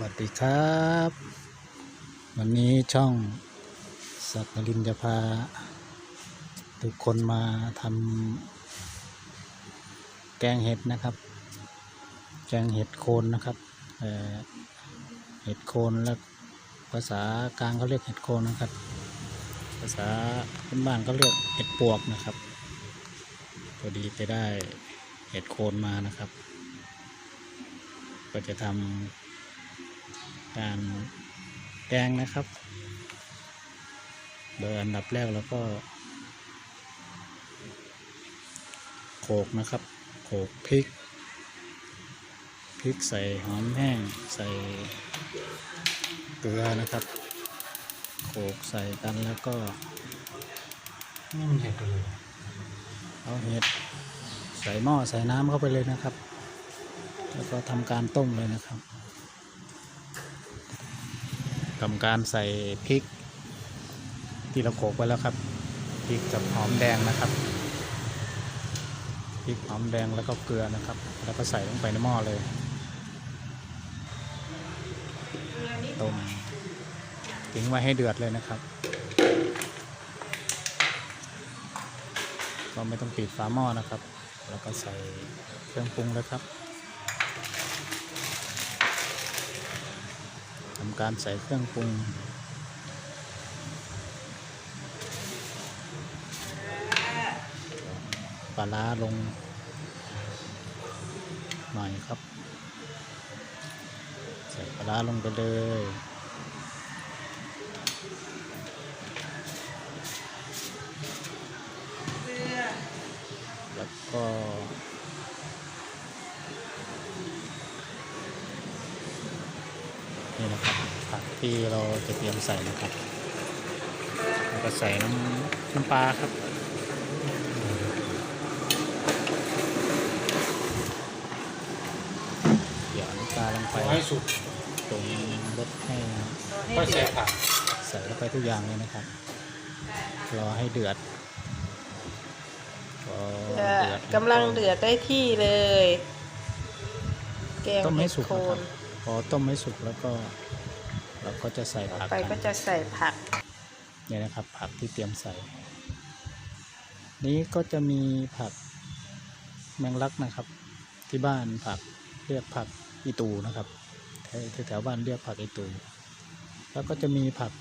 วัสดีครับ วันนี้ช่องสักนลินจะพา ทุกคนมาทำแกงเห็ดนะครับ แกงเห็ดโคนนะครับเเห็ดโคนแล้วภาษากลางเขาเรียกเห็ดโคนนะครับ ภาษาพื้นบ้านก็เรียกเห็ดปวกนะครับพอดีไปได้เห็ดโคนมานะครับ ก็จะทำ การแกงนะครับ โดยอันดับแรกเราก็ โขลกนะครับ โขลกพริก พริกใส่หอมแห้ง ใส่เกลือนะครับ โขลกใส่กันแล้วก็นี่มันเห็ดเลยเอาเห็ดใส่หม้อใส่น้ำเข้าไปเลยนะครับ แล้วก็ทำการต้มเลยนะครับ ทำการใส่พริก ที่เราโขลกไว้แล้วครับพริกกับหอมแดงนะครับพริกหอมแดงแล้วก็เกลือนะครับ แล้วก็ใส่ลงไปในหม้อเลยต้มทิ้งไว้ให้เดือดเลยนะครับ ก็ไม่ต้องปิดฝาหม้อนะครับ แล้วก็ใส่เครื่องปรุงเลยครับทำ การใส่เครื่องปรุงปลาร้าลง หน่อยครับ ใส่ปลาร้าลงไปเลยแล้วก็นี่นะครับ ที่เราจะเตรียมใส่นะครับแล้วก็ใส่น้ำน้ำปลาครับเดี๋ยวน้ำปลาลงไปให้สุกตรงรสให้ก็ใส่ผักใส่เข้าไปทุกอย่างเลยนะครับรอให้เดือดพอจะเดือดกำลังเดือดได้ที่เลย แกงต้มให้เห็ดสุกโคนะครับนพอต้มให้สุกแล้วก็ เราก็จะใส่ต่อผักไปกัก็นจะใส่ผักเนี่ยนะครับผักที่เตรียมใส่ นี้ก็จะมีผักแมงลักนะครับ ที่บ้านผักเรียกผักอีตูนะครับแถวแถวบ้านเรียกผักอีตู แล้วก็จะมีผัก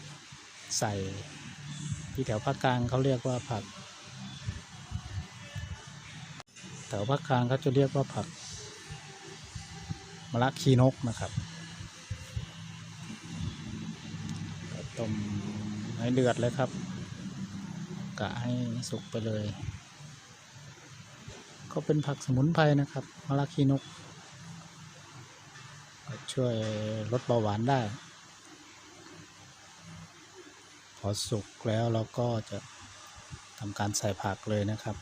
ใส่ที่แถวภาคกลางเขาเรียกว่าผัก แถวภาคกลางเขาจะเรียกว่าผักมะละขีนกนะครับ ต้มให้เดือดเลยครับ กะให้สุกไปเลย ก็เป็นผักสมุนไพรนะครับมะละขีนกก็ช่วยลดเบาหวานได้ พอสุกแล้วเราก็จะทำการใส่ผักเลยนะครับ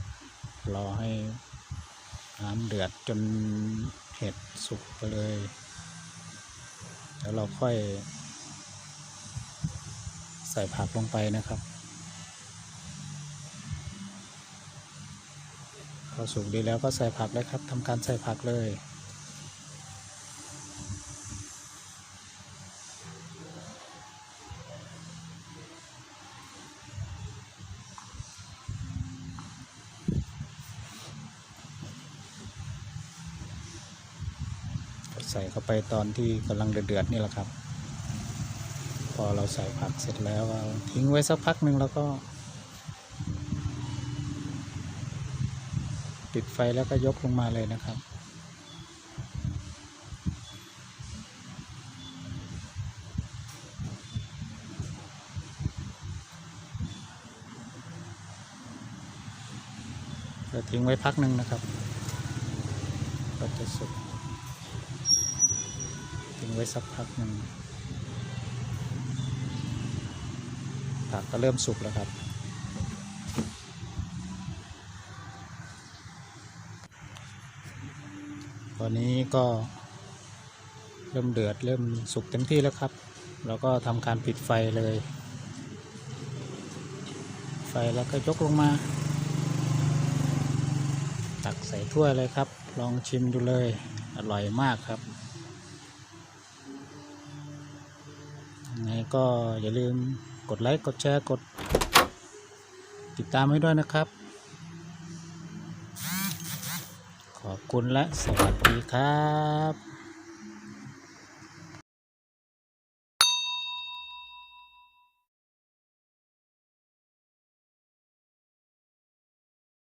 รอให้น้ำเดือดจนเห็ดสุกไปเลย แล้วเราค่อย ใส่ผักลงไปนะครับพอสุกดีแล้วก็ใส่ผักเลยครับทำการใส่ผักเลยใส่เข้าไปตอนที่กำลังเดือดๆนี่แหละครับ อเราใส่ผักเสร็จแล้วก็ทิ้งไว้สักพักหนึ่งแล้วก็ ปิดไฟแล้วก็ยกลงมาเลยนะครับ เราทิ้งไว้พักหนึ่งนะครับก็จะสุกทิ้งไว้สักพักหนึ่ง ผักก็เริ่มสุกแล้วครับ ตอนนี้ก็เริ่มเดือดเริ่มสุกเต็มที่แล้วครับ เราก็ทำการปิดไฟเลย ไฟแล้วก็ยกลงมา ตักใส่ถ้วยเลยครับ ลองชิมดูเลย อร่อยมากครับ ก็อย่าลืมกดไลค์กดแชร์กด ติดตามให้ด้วยนะครับ ขอบคุณและสวัสดีครับ